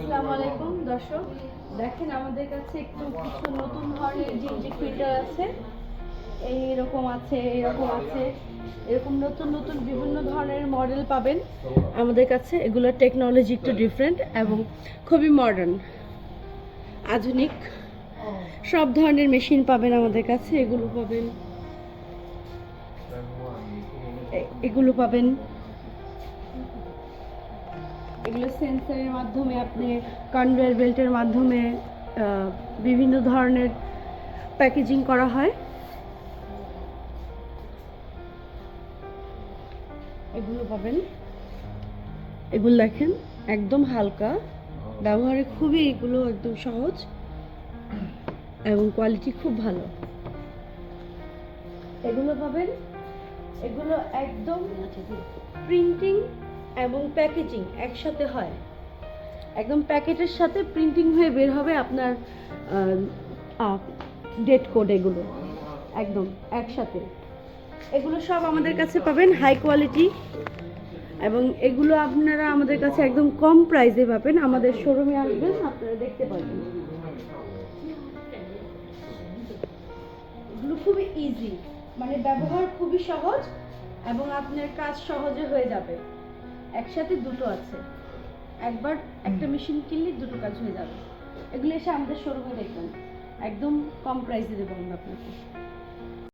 আসসালামু আলাইকুম দর্শক। দেখেন আমাদের কাছে একটু কিছু নতুন ধরনের জিঞ্জিক ফিল্টার আছে, এইরকম আছে এরকম আছে। এরকম নতুন নতুন বিভিন্ন ধরনের মডেল পাবেন। আমাদের কাছে এগুলোর টেকনোলজি একটু ডিফারেন্ট এবং খুবই মডার্ন আধুনিক। সব ধরনের মেশিন পাবেন আমাদের কাছে। এগুলো পাবেন। এগুলো পাবেন। এগুলো সেন্সরের মাধ্যমে আপনি কনভেয়ার বেল্টের মাধ্যমে বিভিন্ন ধরনের প্যাকেজিং করা হয়। এগুলো পাবেন। এগুলো দেখেন একদম হালকা। ব্যবহারে খুবই এগুলো একদম সহজ এবং কোয়ালিটি খুব ভালো। এগুলো পাবেন। এগুলো একদম প্রিন্টিং এবং প্যাকেজিং একসাথে হয়। একদম প্যাকেটের সাথে প্রিন্টিং হয়ে বের হবে আপনার ডেট কোড এগুলো। একদম, একসাথে। এগুলো সব আমাদের কাছে পাবেন হাই কোয়ালিটি এবং এগুলো আপনারা আমাদের কাছে একদম কম প্রাইসে পাবেন। আমাদের শোরুমে আসবেন, আপনারা দেখতে পাবেন এগুলো খুবই ইজি মানে ব্যবহার খুবই সহজ এবং আপনার কাজ সহজে হয়ে যাবে। একসাথে দুটো আছে। একবার একটা মেশিন কিনলে দুটো কাজ হয়ে যাবে। এগুলো এসে আমাদের শোরুমে দেখবেন। একদম কম প্রাইসে দেবো আমরা আপনাকে।